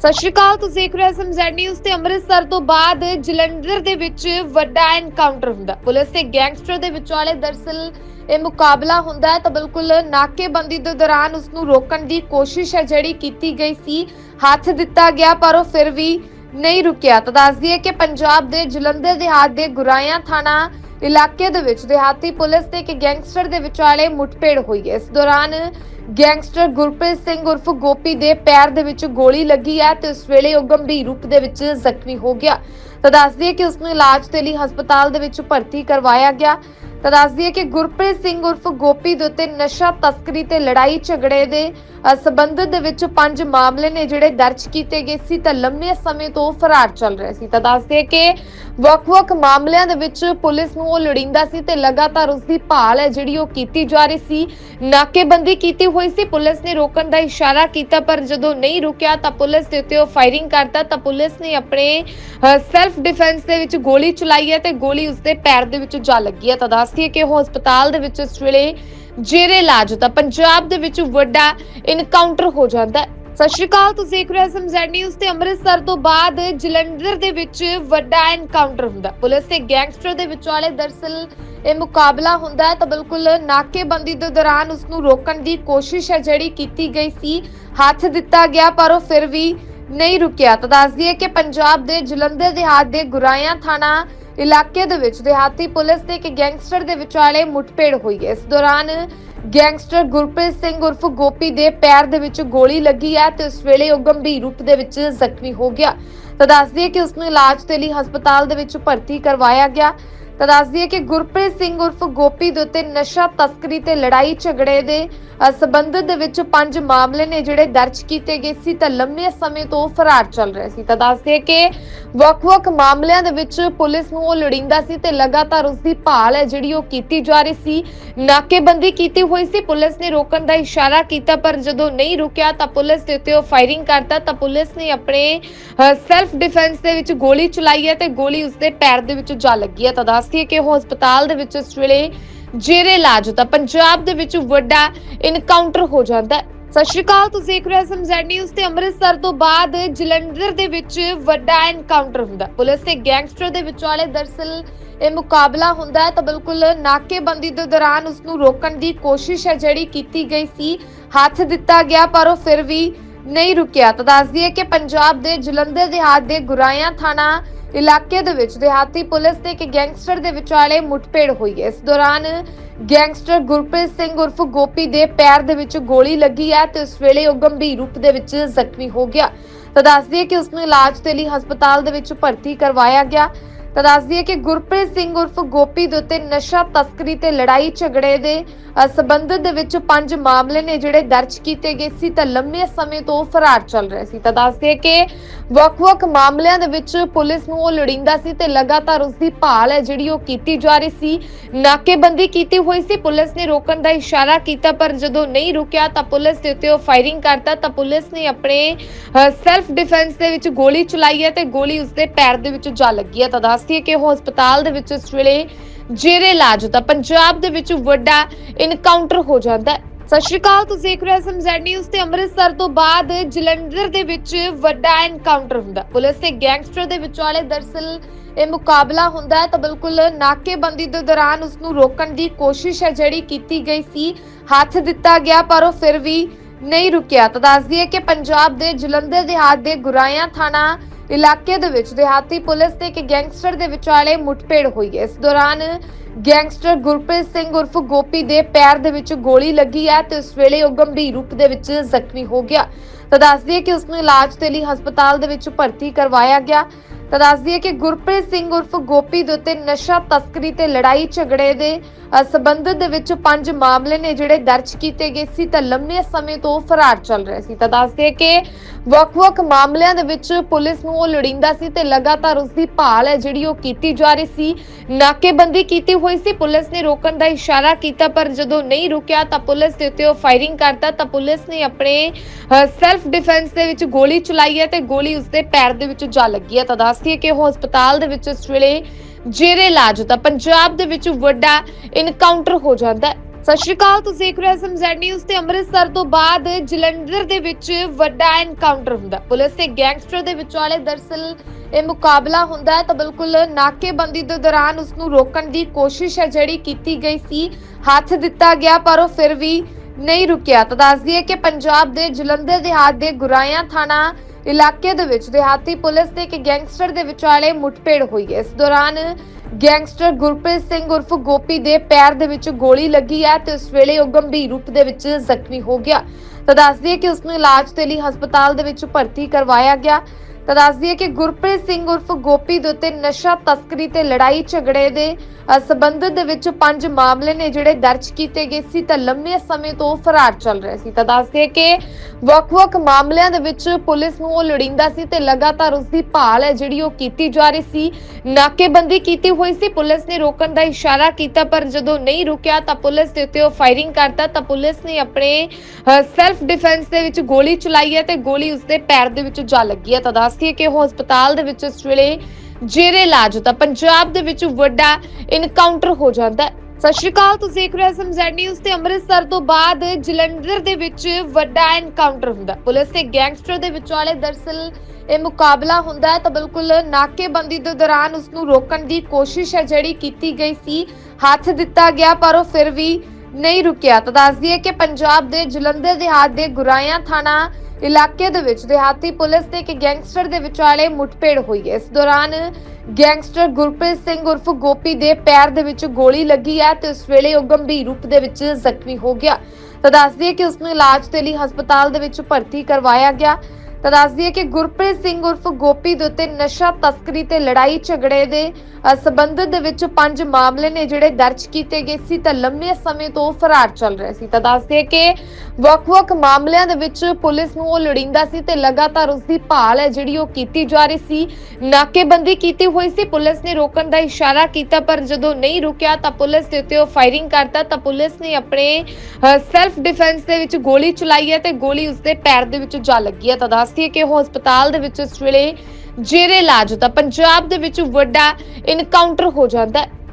ਸਤਿ ਸ਼੍ਰੀ ਅਕਾਲ, ਤੁਸੀਂ ਦੇਖ ਰਹੇ ਹੋ ਸਮਝੈਡ ਨਿਊਜ਼ ਤੇ ਅੰਮ੍ਰਿਤਸਰ ਤੋਂ ਬਾਅਦ ਜਲੰਧਰ ਦੇ ਵਿੱਚ ਵੱਡਾ ਐਨਕਾਊਂਟਰ ਹੁੰਦਾ। ਪੁਲਿਸ ਤੇ ਗੈਂਗਸਟਰ ਦੇ ਵਿਚਾਲੇ ਦਰਸਲ ਇਹ ਮੁਕਾਬਲਾ ਹੁੰਦਾ ਹੈ ਤਾਂ ਬਿਲਕੁਲ ਨਾਕੇਬੰਦੀ ਦੇ ਦੌਰਾਨ ਉਸ ਨੂੰ ਰੋਕਣ ਦੀ ਕੋਸ਼ਿਸ਼ ਹੈ ਜਿਹੜੀ ਕੀਤੀ ਗਈ ਸੀ। ਹੱਥ ਦਿੱਤਾ ਗਿਆ, ਪਰ ਉਹ ਫਿਰ ਵੀ ਨਹੀਂ ਰੁਕਿਆ। ਤਾਂ ਦੱਸਦੀ ਦਈਏ ਕਿ ਪੰਜਾਬ ਦੇ ਜਲੰਧਰ ਦੇ ਦੇਹਾਤ ਦੇ ਗੁਰਾਇਆ ਥਾਣਾ ਇਲਾਕੇ ਦੇ ਵਿੱਚ ਦਿਹਾਤੀ ਪੁਲਿਸ ਤੇ ਇੱਕ ਗੈਂਗਸਟਰ ਦੇ ਵਿਚਾਲੇ ਮੁੱਠਭੇੜ ਹੋਈ ਹੈ। ਇਸ ਦੌਰਾਨ ਗੈਂਗਸਟਰ ਗੁਰਪ੍ਰੀਤ ਸਿੰਘ ਉਰਫ ਗੋਪੀ ਦੇ ਪੈਰ ਦੇ ਵਿੱਚ ਗੋਲੀ ਲੱਗੀ ਹੈ ਤੇ ਉਸ ਵੇਲੇ ਉਹ ਗੰਭੀਰ ਰੂਪ ਦੇ ਵਿੱਚ ਜ਼ਖਮੀ ਹੋ ਗਿਆ। ਤਾਂ ਦੱਸਦੀ ਹੈ ਕਿ ਉਸ ਨੂੰ ਇਲਾਜ ਦੇ ਲਈ ਹਸਪਤਾਲ ਦੇ ਵਿੱਚ ਭਰਤੀ ਕਰਵਾਇਆ ਗਿਆ। ਤਾਂ ਦੱਸ ਦਈਏ ਕਿ ਗੁਰਪ੍ਰੀਤ ਸਿੰਘ ਉਰਫ ਗੋਪੀ ਦੇ ਉੱਤੇ ਨਸ਼ਾ ਤਸਕਰੀ ਤੇ ਲੜਾਈ ਝਗੜੇ ਦੇ ਅ, ਸੰਬੰਧ ਦੇ ਵਿੱਚ ਪੰਜ ਮਾਮਲੇ ਨੇ ਜਿਹੜੇ ਦਰਜ ਕੀਤੇ ਗਏ ਸੀ ਤਾਂ ਲੰਮੇ ਸਮੇਂ ਤੋਂ ਫਰਾਰ ਚੱਲ ਰਿਹਾ ਸੀ। ਤਾਂ ਦੱਸ ਦਈਏ ਕਿ ਵੱਖ-ਵੱਖ ਮਾਮਲਿਆਂ ਦੇ ਵਿੱਚ ਪੁਲਿਸ ਨੂੰ ਉਹ ਲੋੜੀਂਦਾ ਸੀ ਤੇ ਲਗਾਤਾਰ ਉਸ ਦੀ ਭਾਲ ਹੈ ਜਿਹੜੀ ਉਹ ਕੀਤੀ ਜਾ ਰਹੀ ਸੀ। ਨਾਕੇਬੰਦੀ ਕੀਤੀ ਹੋਈ ਸੀ ਪੁਲਿਸ ਨੇ ਰੋਕਣ ਦਾ ਇਸ਼ਾਰਾ ਕੀਤਾ ਪਰ ਜਦੋਂ ਨਹੀਂ ਰੁਕਿਆ ਤਾਂ ਪੁਲਿਸ ਦੇ ਉੱਤੇ ਉਹ ਫਾਇਰਿੰਗ ਕਰਤਾ। ਤਾਂ ਪੁਲਿਸ ਨੇ ਆਪਣੇ ਸੈਲਫ ਡਿਫੈਂਸ ਦੇ ਵਿੱਚ ਗੋਲੀ ਚਲਾਈ ਹੈ ਤੇ ਗੋਲੀ ਉਸਦੇ ਪੈਰ ਦੇ ਵਿੱਚ ਜਾ ਲੱਗੀ ਹੈ। ਤਾਂ ਦੱਸ ਦੱਸਦੀ ਕਿ ਉਹ ਹਸਪਤਾਲ ਦੇ ਵਿੱਚ ਇਸ ਵੇਲੇ ਜੇਰੇ ਇਲਾਜ ਤਾਂ ਪੰਜਾਬ ਦੇ ਵਿੱਚ ਵੱਡਾ ਇਨਕਾਊਂਟਰ ਹੋ ਜਾਂਦਾ ਹੈ। ਸਤਿ ਸ਼੍ਰੀ ਅਕਾਲ, ਤੁਸੀਂ ਦੇਖ ਰਹੇ ਹੋ ਸਮਝੈਡ ਨਿਊਜ਼ ਤੇ ਅੰਮ੍ਰਿਤਸਰ ਤੋਂ ਬਾਅਦ ਜਲੰਧਰ ਦੇ ਵਿੱਚ ਵੱਡਾ ਐਨਕਾਊਂਟਰ ਹੁੰਦਾ ਪੁਲਿਸ ਤੇ ਗੈਂਗਸਟਰ ਦੇ ਵਿਚਾਲੇ ਦਰਸਲ ਇਹ ਮੁਕਾਬਲਾ ਹੁੰਦਾ ਤਾਂ ਬਿਲਕੁਲ ਨਾਕੇਬੰਦੀ ਦੇ ਦੌਰਾਨ ਉਸ ਨੂੰ ਰੋਕਣ ਦੀ ਕੋਸ਼ਿਸ਼ ਹੈ ਜਿਹੜੀ ਕੀਤੀ ਗਈ ਸੀ। ਹੱਥ ਦਿੱਤਾ ਗਿਆ ਪਰ ਉਹ ਫਿਰ ਵੀ ਨਹੀਂ ਰੁਕਿਆ। ਤਾਂ ਦੱਸਦੀ ਹੈ ਕਿ ਪੰਜਾਬ ਦੇ ਜਲੰਧਰ ਦੇ ਦੇਹਾਤ ਦੇ ਗੁਰਾਇਆ ਥਾਣਾ ਇਲਾਕੇ ਦੇ ਵਿੱਚ ਦਿਹਾਤੀ ਪੁਲਿਸ ਤੇ ਇੱਕ ਗੈਂਗਸਟਰ ਦੇ ਵਿਚਾਲੇ ਮੁੱਠਭੇੜ ਹੋਈ ਹੈ। ਇਸ ਦੌਰਾਨ ਗੈਂਗਸਟਰ ਗੁਰਪ੍ਰੀਤ ਸਿੰਘ ਉਰਫ ਗੋਪੀ ਦੇ ਪੈਰ ਦੇ ਵਿੱਚ ਗੋਲੀ ਲੱਗੀ ਹੈ ਤੇ ਉਸ ਵੇਲੇ ਉਹ ਗੰਭੀਰ ਰੂਪ ਦੇ ਵਿੱਚ ਜ਼ਖਮੀ ਹੋ ਗਿਆ। ਤਾਂ ਦੱਸ ਦਈਏ ਕਿ ਉਸ ਨੂੰ ਇਲਾਜ ਦੇ ਲਈ ਹਸਪਤਾਲ ਦੇ ਵਿੱਚ ਭਰਤੀ ਕਰਵਾਇਆ ਗਿਆ। ਤਾਂ ਦੱਸ ਦਈਏ ਕਿ ਗੁਰਪ੍ਰੀਤ ਸਿੰਘ ਉਰਫ ਗੋਪੀ ਦੇ ਉੱਤੇ ਨਸ਼ਾ ਤਸਕਰੀ ਤੇ ਲੜਾਈ ਝਗੜੇ ਦੇ ਸਬੰਧ ਦੇ ਵਿੱਚ ਪੰਜ ਮਾਮਲੇ ਨੇ ਜਿਹੜੇ ਦਰਜ ਕੀਤੇ ਗਏ ਸੀ ਤਾਂ ਲੰਮੇ ਸਮੇਂ ਤੋਂ ਫਰਾਰ ਚੱਲ ਰਿਹਾ ਸੀ। ਤਾਂ ਦੱਸ ਦਈਏ ਕਿ ਵੱਖ-ਵੱਖ ਮਾਮਲਿਆਂ ਦੇ ਵਿੱਚ ਪੁਲਿਸ ਨੂੰ ਉਹ ਲੋੜੀਂਦਾ ਸੀ ਤੇ ਲਗਾਤਾਰ ਉਸ ਦੀ ਭਾਲ ਹੈ ਜਿਹੜੀ ਉਹ ਕੀਤੀ ਜਾ ਰਹੀ ਸੀ। ਨਾਕੇਬੰਦੀ ਕੀਤੀ ਹੋਈ ਸੀ, ਪੁਲਿਸ ਨੇ ਰੋਕਣ ਦਾ ਇਸ਼ਾਰਾ ਕੀਤਾ, ਪਰ ਜਦੋਂ ਨਹੀਂ ਰੁਕਿਆ ਤਾਂ ਪੁਲਿਸ ਦੇ ਉੱਤੇ ਉਹ ਫਾਇਰਿੰਗ ਕਰਤਾ। ਤਾਂ ਪੁਲਿਸ ਨੇ ਆਪਣੇ ਸੈਲਫ ਡਿਫੈਂਸ ਦੇ ਵਿੱਚ ਗੋਲੀ ਚਲਾਈ ਹੈ ਤੇ ਗੋਲੀ ਉਸਦੇ ਪੈਰ ਦੇ ਵਿੱਚ ਜਾ ਲੱਗੀ ਹੈ। ਤਾਂ ਦੱਸ ਹੈ ਕਿ ਉਹ ਹਸਪਤਾਲ ਦੇ ਵਿੱਚ ਇਸ ਵੇਲੇ ਜੇਰੇ ਇਲਾਜ ਤਾਂ ਪੰਜਾਬ ਦੇ ਵਿੱਚ ਵੱਡਾ ਇਨਕਾਊਂਟਰ ਹੋ ਜਾਂਦਾ ਸਤਿ ਸ਼੍ਰੀ ਅਕਾਲ, ਤੁਸੀਂ ਦੇਖ ਰਹੇ ਹੋ ਸਮਝੈਡ ਨਿਊਜ਼ ਤੇ ਅੰਮ੍ਰਿਤਸਰ ਤੋਂ ਬਾਅਦ ਜਲੰਧਰ ਦੇ ਵਿੱਚ ਵੱਡਾ ਇਨਕਾਊਂਟਰ ਹੁੰਦਾ ਪੁਲਿਸ ਤੇ ਗੈਂਗਸਟਰ ਦੇ ਵਿਚਾਲੇ ਦਰਸਲ ਇਹ ਮੁਕਾਬਲਾ ਹੁੰਦਾ ਹੈ ਤਾਂ ਬਿਲਕੁਲ ਨਾਕੇਬੰਦੀ ਦੇ ਦੌਰਾਨ ਉਸ ਨੂੰ ਰੋਕਣ ਦੀ ਕੋਸ਼ਿਸ਼ ਹੈ ਜਿਹੜੀ ਕੀਤੀ ਗਈ ਸੀ। ਹੱਥ ਦਿੱਤਾ ਗਿਆ ਪਰ ਉਹ ਫਿਰ ਵੀ ਨਹੀਂ ਰੁਕਿਆ। ਤਾਂ ਦੱਸਦੀ ਦਈਏ ਕਿ ਪੰਜਾਬ ਦੇ ਜਲੰਧਰ ਦੇਹਾਤ ਦੇ ਗੁਰਾਇਆ ਥਾਣਾ ਇਲਾਕੇ ਦੇ ਵਿੱਚ ਦਿਹਾਤੀ ਪੁਲਿਸ ਤੇ ਇੱਕ ਗੈਂਗਸਟਰ ਦੇ ਵਿਚਾਲੇ ਮੁੱਠਭੇੜ ਹੋਈ ਹੈ। ਇਸ ਦੌਰਾਨ ਗੈਂਗਸਟਰ ਗੁਰਪ੍ਰੀਤ ਸਿੰਘ ਉਰਫ ਗੋਪੀ ਦੇ ਪੈਰ ਦੇ ਵਿੱਚ ਗੋਲੀ ਲੱਗੀ ਹੈ ਤੇ ਉਸ ਵੇਲੇ ਉਹ ਗੰਭੀਰ ਰੂਪ ਦੇ ਵਿੱਚ ਜ਼ਖਮੀ ਹੋ ਗਿਆ। ਤਾਂ ਦੱਸਦੀ ਹੈ ਕਿ ਉਸ ਨੂੰ ਇਲਾਜ ਦੇ ਲਈ ਹਸਪਤਾਲ ਦੇ ਵਿੱਚ ਭਰਤੀ ਕਰਵਾਇਆ ਗਿਆ। ਤਾਂ ਦੱਸ ਦਈਏ ਕਿ ਗੁਰਪ੍ਰੀਤ ਸਿੰਘ ਉਰਫ ਗੋਪੀ ਦੇ ਉੱਤੇ ਨਸ਼ਾ ਤਸਕਰੀ ਤੇ ਲੜਾਈ ਝਗੜੇ ਦੇ ਸਬੰਧ ਦੇ ਵਿੱਚ ਪੰਜ ਮਾਮਲੇ ਨੇ ਜਿਹੜੇ ਦਰਜ ਕੀਤੇ ਗਏ ਸੀ ਤਾਂ ਲੰਮੇ ਸਮੇਂ ਤੋਂ ਫਰਾਰ ਚੱਲ ਰਿਹਾ ਸੀ। ਤਾਂ ਦੱਸ ਦਈਏ ਕਿ ਵੱਖ-ਵੱਖ ਮਾਮਲਿਆਂ ਦੇ ਵਿੱਚ ਪੁਲਿਸ ਨੂੰ ਉਹ ਲੋੜੀਂਦਾ ਸੀ ਤੇ ਲਗਾਤਾਰ ਉਸ ਦੀ ਭਾਲ ਹੈ ਜਿਹੜੀ ਉਹ ਕੀਤੀ ਜਾ ਰਹੀ ਸੀ। ਨਾਕੇਬੰਦੀ ਕੀਤੀ ਹੋਈ ਸੀ, ਪੁਲਿਸ ਨੇ ਰੋਕਣ ਦਾ ਇਸ਼ਾਰਾ ਕੀਤਾ, ਪਰ ਜਦੋਂ ਨਹੀਂ ਰੁਕਿਆ ਤਾਂ ਪੁਲਿਸ ਦੇ ਉੱਤੇ ਉਹ ਫਾਇਰਿੰਗ ਕਰਤਾ। ਤਾਂ ਪੁਲਿਸ ਨੇ ਆਪਣੇ ਸੈਲਫ ਡਿਫੈਂਸ ਦੇ ਵਿੱਚ ਗੋਲੀ ਚਲਾਈ ਹੈ ਤੇ ਗੋਲੀ ਉਸਦੇ ਪੈਰ ਦੇ ਵਿੱਚ ਜਾ ਲੱਗੀ ਹੈ। ਤਾਂ ਦੱਸਦੀ ਹੈ ਕਿ ਉਹ ਹਸਪਤਾਲ ਦੇ ਵਿੱਚ ਇਸ ਵੇਲੇ ਜੇਰੇ ਇਲਾਜ ਤਾਂ ਪੰਜਾਬ ਦੇ ਵਿੱਚ ਵੱਡਾ ਇਨਕਾਊਂਟਰ ਹੋ ਜਾਂਦਾ ਹੈ। ਸਤਿ ਸ਼੍ਰੀ ਅਕਾਲ, ਤੁਸੀਂ ਦੇਖ ਰਹੇ ਹੋ ਸਮਝੈਡ ਨਿਊਜ਼ ਤੇ ਅੰਮ੍ਰਿਤਸਰ ਤੋਂ ਬਾਅਦ ਜਲੰਧਰ ਦੇ ਵਿੱਚ ਵੱਡਾ ਐਨਕਾਊਂਟਰ ਹੁੰਦਾ। ਪੁਲਿਸ ਤੇ ਗੈਂਗਸਟਰ ਦੇ ਵਿਚਾਲੇ ਦਰਸਲ ਇਹ ਮੁਕਾਬਲਾ ਹੁੰਦਾ ਤਾਂ ਬਿਲਕੁਲ ਨਾਕੇਬੰਦੀ ਦੇ ਦੌਰਾਨ ਉਸ ਨੂੰ ਰੋਕਣ ਦੀ ਕੋਸ਼ਿਸ਼ ਹੈ ਜਿਹੜੀ ਕੀਤੀ ਗਈ ਸੀ। ਹੱਥ ਦਿੱਤਾ ਗਿਆ ਪਰ ਉਹ ਫਿਰ ਵੀ ਨਹੀਂ ਰੁਕਿਆ। ਤਾਂ ਦੱਸਦੀ ਹੈ ਕਿ ਪੰਜਾਬ ਦੇ ਜਲੰਧਰ ਦੇ ਦੇਹਾਤ ਦੇ ਗੁਰਾਇਆ ਥਾਣਾ ਇਲਾਕੇ ਦੇ ਵਿੱਚ ਦਿਹਾਤੀ ਪੁਲਿਸ ਤੇ ਇੱਕ ਗੈਂਗਸਟਰ ਦੇ ਵਿਚਾਲੇ ਮੁੱਠਭੇੜ ਹੋਈ ਹੈ। ਇਸ ਦੌਰਾਨ ਗੈਂਗਸਟਰ ਗੁਰਪ੍ਰੀਤ ਸਿੰਘ ਉਰਫ ਗੋਪੀ ਦੇ ਪੈਰ ਦੇ ਵਿੱਚ ਗੋਲੀ ਲੱਗੀ ਹੈ ਤੇ ਉਸ ਵੇਲੇ ਉਹ ਗੰਭੀਰ ਰੂਪ ਦੇ ਵਿੱਚ ਜ਼ਖਮੀ ਹੋ ਗਿਆ। ਤਾਂ ਦੱਸਦੀ ਦਈਏ ਕਿ ਉਸ ਨੂੰ ਇਲਾਜ ਦੇ ਲਈ ਹਸਪਤਾਲ ਦੇ ਵਿੱਚ ਭਰਤੀ ਕਰਵਾਇਆ ਗਿਆ। ਤਾਂ ਦੱਸ ਦਈਏ ਕਿ ਗੁਰਪ੍ਰੀਤ ਸਿੰਘ ਉਰਫ ਗੋਪੀ ਦੇ ਉੱਤੇ ਨਸ਼ਾ ਤਸਕਰੀ ਤੇ ਲੜਾਈ ਝਗੜੇ ਦੇ ਅ, ਦੇ ਵਿੱਚ ਪੰਜ ਮਾਮਲੇ ਨੇ ਜਿਹੜੇ ਦਰਜ ਕੀਤੇ ਗਏ ਸੀ ਤਾਂ ਲੰਮੇ ਸਮੇਂ ਤੋਂ ਫਰਾਰ ਚੱਲ ਰਿਹਾ ਸੀ। ਤਾਂ ਦੱਸ ਦਈਏ ਕਿ ਵੱਖ-ਵੱਖ ਮਾਮਲਿਆਂ ਦੇ ਵਿੱਚ ਪੁਲਿਸ ਨੂੰ ਉਹ ਲੋੜੀਂਦਾ ਸੀ ਤੇ ਲਗਾਤਾਰ ਉਸ ਦੀ ਭਾਲ ਹੈ ਜਿਹੜੀ ਉਹ ਕੀਤੀ ਜਾ ਰਹੀ ਸੀ। ਨਾਕੇਬੰਦੀ ਕੀਤੀ ਹੋਈ ਸੀ ਪੁਲਿਸ ਨੇ ਰੋਕਣ ਦਾ ਇਸ਼ਾਰਾ ਕੀਤਾ ਪਰ ਜਦੋਂ ਨਹੀਂ ਰੁਕਿਆ ਤਾਂ ਪੁਲਿਸ ਦੇ ਉੱਤੇ ਉਹ ਫਾਇਰਿੰਗ ਕਰਦਾ ਤਾਂ ਪੁਲਿਸ ਨੇ ਆਪਣੇ ਸੈਲਫ ਡਿਫੈਂਸ ਦੇ ਵਿੱਚ ਗੋਲੀ ਚਲਾਈ ਹੈ ਤੇ ਗੋਲੀ ਉਸਦੇ ਪੈਰ ਦੇ ਵਿੱਚ ਜਾ ਲੱਗੀ ਹੈ। ਤਾਂ ਦੱਸ ਹੈ ਕਿ ਉਹ ਹਸਪਤਾਲ ਦੇ ਵਿੱਚ ਇਸ ਵੇਲੇ ਜੇਰੇ ਇਲਾਜ ਤਾਂ ਪੰਜਾਬ ਦੇ ਵਿੱਚ ਵੱਡਾ ਇਨਕਾਊਂਟਰ ਹੋ ਜਾਂਦਾ ਹੈ। ਸਤਿ ਸ਼੍ਰੀ ਅਕਾਲ, ਤੁਸੀਂ ਦੇਖ ਰਹੇ ਹੋ ਸਮਜ਼ੈਡ ਨਿਊਜ਼ ਤੇ ਅੰਮ੍ਰਿਤਸਰ ਤੋਂ ਬਾਅਦ ਜਲੰਧਰ ਦੇ ਵਿੱਚ ਵੱਡਾ ਐਨਕਾਊਂਟਰ ਹੁੰਦਾ ਪੁਲਿਸ ਤੇ ਗੈਂਗਸਟਰ ਦੇ ਵਿਚਾਲੇ ਦਰਸਲ ਇਹ ਮੁਕਾਬਲਾ ਹੁੰਦਾ ਹੈ ਤਾਂ ਬਿਲਕੁਲ ਨਾਕੇਬੰਦੀ ਦੇ ਦੌਰਾਨ ਉਸ ਨੂੰ ਰੋਕਣ ਦੀ ਕੋਸ਼ਿਸ਼ ਹੈ ਜਿਹੜੀ ਕੀਤੀ ਗਈ ਸੀ, ਹੱਥ ਦਿੱਤਾ ਗਿਆ ਪਰ ਉਹ ਫਿਰ ਵੀ ਨਹੀਂ ਰੁਕਿਆ। ਤਾਂ ਦੱਸਦੀ ਦਈਏ ਕਿ ਪੰਜਾਬ ਦੇ ਜਲੰਧਰ ਦਿਹਾਤ ਦੇ ਗੁਰਾਇਆ ਥਾਣਾ ਇਲਾਕੇ ਦੇ ਵਿੱਚ ਦਿਹਾਤੀ ਪੁਲਿਸ ਤੇ ਇੱਕ ਗੈਂਗਸਟਰ ਦੇ ਵਿਚਾਲੇ ਮੁੱਠਭੇੜ ਹੋਈ ਹੈ। ਇਸ ਦੌਰਾਨ ਗੈਂਗਸਟਰ ਗੁਰਪ੍ਰੀਤ ਸਿੰਘ ਉਰਫ ਗੋਪੀ ਦੇ ਪੈਰ ਦੇ ਵਿੱਚ ਗੋਲੀ ਲੱਗੀ ਹੈ ਤੇ ਉਸ ਵੇਲੇ ਉਹ ਗੰਭੀਰ ਰੂਪ ਦੇ ਵਿੱਚ ਜ਼ਖਮੀ ਹੋ ਗਿਆ। ਤਾਂ ਦੱਸਦੀ ਹੈ ਕਿ ਉਸ ਨੂੰ ਇਲਾਜ ਦੇ ਲਈ ਹਸਪਤਾਲ ਦੇ ਵਿੱਚ ਭਰਤੀ ਕਰਵਾਇਆ ਗਿਆ। ਤਾਂ ਦੱਸ ਦਈਏ ਕਿ ਗੁਰਪ੍ਰੀਤ ਸਿੰਘ ਉਰਫ ਗੋਪੀ ਦੇ ਉੱਤੇ ਨਸ਼ਾ ਤਸਕਰੀ ਤੇ ਲੜਾਈ ਝਗੜੇ ਦੇ ਅ, ਦੇ ਵਿੱਚ ਪੰਜ ਮਾਮਲੇ ਨੇ ਜਿਹੜੇ ਦਰਜ ਕੀਤੇ ਗਏ ਸੀ ਤਾਂ ਲੰਮੇ ਸਮੇਂ ਤੋਂ ਫਰਾਰ ਚੱਲ ਰਿਹਾ ਸੀ। ਤਾਂ ਦੱਸ ਦਈਏ ਕਿ ਵੱਖ-ਵੱਖ ਮਾਮਲਿਆਂ ਦੇ ਵਿੱਚ ਪੁਲਿਸ ਨੂੰ ਉਹ ਲੋੜੀਂਦਾ ਸੀ ਤੇ ਲਗਾਤਾਰ ਉਸ ਦੀ ਭਾਲ ਹੈ ਜਿਹੜੀ ਉਹ ਕੀਤੀ ਜਾ ਰਹੀ ਸੀ। ਨਾਕੇਬੰਦੀ ਕੀਤੀ ਹੋਈ ਸੀ ਪੁਲਿਸ ਨੇ ਰੋਕਣ ਦਾ ਇਸ਼ਾਰਾ ਕੀਤਾ ਪਰ ਜਦੋਂ ਨਹੀਂ ਰੁਕਿਆ ਤਾਂ ਪੁਲਿਸ ਦੇ ਉੱਤੇ ਉਹ ਫਾਇਰਿੰਗ ਕਰਤਾ। ਤਾਂ ਪੁਲਿਸ ਨੇ ਆਪਣੇ ਸੈਲਫ ਡਿਫੈਂਸ ਦੇ ਵਿੱਚ ਗੋਲੀ ਚਲਾਈ ਹੈ ਤੇ ਗੋਲੀ ਉਸਦੇ ਪੈਰ ਦੇ ਵਿੱਚ ਜਾ ਲੱਗੀ ਹੈ। ਤਾਂ ਦੱਸ ਹੈ ਕਿ ਉਹ ਹਸਪਤਾਲ ਦੇ ਵਿੱਚ ਇਸ ਵੇਲੇ ਜੇਰੇ ਇਲਾਜ ਤਾਂ ਪੰਜਾਬ ਦੇ ਵਿੱਚ ਵੱਡਾ ਇਨਕਾਊਂਟਰ ਹੋ ਜਾਂਦਾ ਸਤਿ ਸ਼੍ਰੀ ਅਕਾਲ, ਤੁਸੀਂ ਦੇਖ ਰਹੇ ਹੋ ਸਮਜ਼ੈਡ ਨਿਊਜ਼ ਤੇ ਅੰਮ੍ਰਿਤਸਰ ਤੋਂ ਬਾਅਦ ਜਲੰਧਰ ਦੇ ਵਿੱਚ ਵੱਡਾ ਇਨਕਾਊਂਟਰ ਹੁੰਦਾ ਪੁਲਿਸ ਤੇ ਗੈਂਗਸਟਰ ਦੇ ਵਿਚਾਲੇ ਦਰਸਲ ਇਹ ਮੁਕਾਬਲਾ ਹੁੰਦਾ ਹੈ ਤਾਂ ਬਿਲਕੁਲ ਨਾਕੇਬੰਦੀ ਦੇ ਦੌਰਾਨ ਉਸ ਨੂੰ ਰੋਕਣ ਦੀ ਕੋਸ਼ਿਸ਼ ਹੈ ਜਿਹੜੀ ਕੀਤੀ ਗਈ ਸੀ। ਹੱਥ ਦਿੱਤਾ ਗਿਆ, ਪਰ ਉਹ ਫਿਰ ਵੀ ਨਹੀਂ ਰੁਕਿਆ। ਤਾਂ ਦੱਸ ਦਈਏ ਕਿ ਪੰਜਾਬ ਦੇ ਜਲੰਧਰ ਦਿਹਾਤ ਦੇ ਗੁਰਾਇਆ ਥਾਣਾ ਇਲਾਕੇ ਦੇ ਵਿੱਚ ਦਿਹਾਤੀ ਪੁਲਿਸ ਤੇ ਇੱਕ ਗੈਂਗਸਟਰ ਦੇ ਵਿਚਾਲੇ ਮੁੱਠਭੇੜ ਹੋਈ ਹੈ। ਇਸ ਦੌਰਾਨ ਗੈਂਗਸਟਰ ਗੁਰਪ੍ਰੀਤ ਸਿੰਘ ਉਰਫ ਗੋਪੀ ਦੇ ਪੈਰ ਦੇ ਵਿੱਚ ਗੋਲੀ ਲੱਗੀ ਹੈ ਤੇ ਉਸ ਵੇਲੇ ਉਹ ਗੰਭੀਰ ਰੂਪ ਦੇ ਵਿੱਚ ਜ਼ਖਮੀ ਹੋ ਗਿਆ। ਤਾਂ ਦੱਸਦੀ ਹੈ ਕਿ ਉਸ ਨੂੰ ਇਲਾਜ ਦੇ ਲਈ ਹਸਪਤਾਲ ਦੇ ਵਿੱਚ ਭਰਤੀ ਕਰਵਾਇਆ ਗਿਆ। ਤਾਂ ਦੱਸ ਦਈਏ ਕਿ ਗੁਰਪ੍ਰੀਤ ਸਿੰਘ ਉਰਫ ਗੋਪੀ ਦੇ ਉੱਤੇ ਨਸ਼ਾ ਤਸਕਰੀ ਤੇ ਲੜਾਈ ਝਗੜੇ ਦੇ ਅ, ਦੇ ਵਿੱਚ ਪੰਜ ਮਾਮਲੇ ਨੇ ਜਿਹੜੇ ਦਰਜ ਕੀਤੇ ਗਏ ਸੀ ਤਾਂ ਲੰਮੇ ਸਮੇਂ ਤੋਂ ਫਰਾਰ ਚੱਲ ਰਿਹਾ ਸੀ। ਤਾਂ ਦੱਸ ਦਈਏ ਕਿ ਵੱਖ-ਵੱਖ ਮਾਮਲਿਆਂ ਦੇ ਵਿੱਚ ਪੁਲਿਸ ਨੂੰ ਉਹ ਲੋੜੀਂਦਾ ਸੀ ਤੇ ਲਗਾਤਾਰ ਉਸ ਦੀ ਭਾਲ ਹੈ ਜਿਹੜੀ ਉਹ ਕੀਤੀ ਜਾ ਰਹੀ ਸੀ। ਨਾਕੇਬੰਦੀ ਕੀਤੀ ਹੋਈ ਸੀ ਪੁਲਿਸ ਨੇ ਰੋਕਣ ਦਾ ਇਸ਼ਾਰਾ ਕੀਤਾ ਪਰ ਜਦੋਂ ਨਹੀਂ ਰੁਕਿਆ ਤਾਂ ਪੁਲਿਸ ਦੇ ਉੱਤੇ ਉਹ ਫਾਇਰਿੰਗ ਕਰਤਾ ਤਾਂ ਪੁਲਿਸ ਨੇ ਆਪਣੇ ਸੈਲਫ ਡਿਫੈਂਸ ਦੇ ਵਿੱਚ ਗੋਲੀ ਚਲਾਈ ਹੈ ਤੇ ਗੋਲੀ ਉਸਦੇ ਪੈਰ ਦੇ ਵਿੱਚ ਜਾ ਲੱਗੀ ਹੈ। ਤਾਂ ਦੱਸ ਦੱਸਦੀ ਹੈ ਕਿ ਉਹ ਹਸਪਤਾਲ ਦੇ ਵਿੱਚ ਇਸ ਵੇਲੇ ਜੇਰੇ ਇਲਾਜ ਤਾਂ ਪੰਜਾਬ ਦੇ ਵਿੱਚ ਵੱਡਾ ਇਨਕਾਊਂਟਰ ਹੋ ਜਾਂਦਾ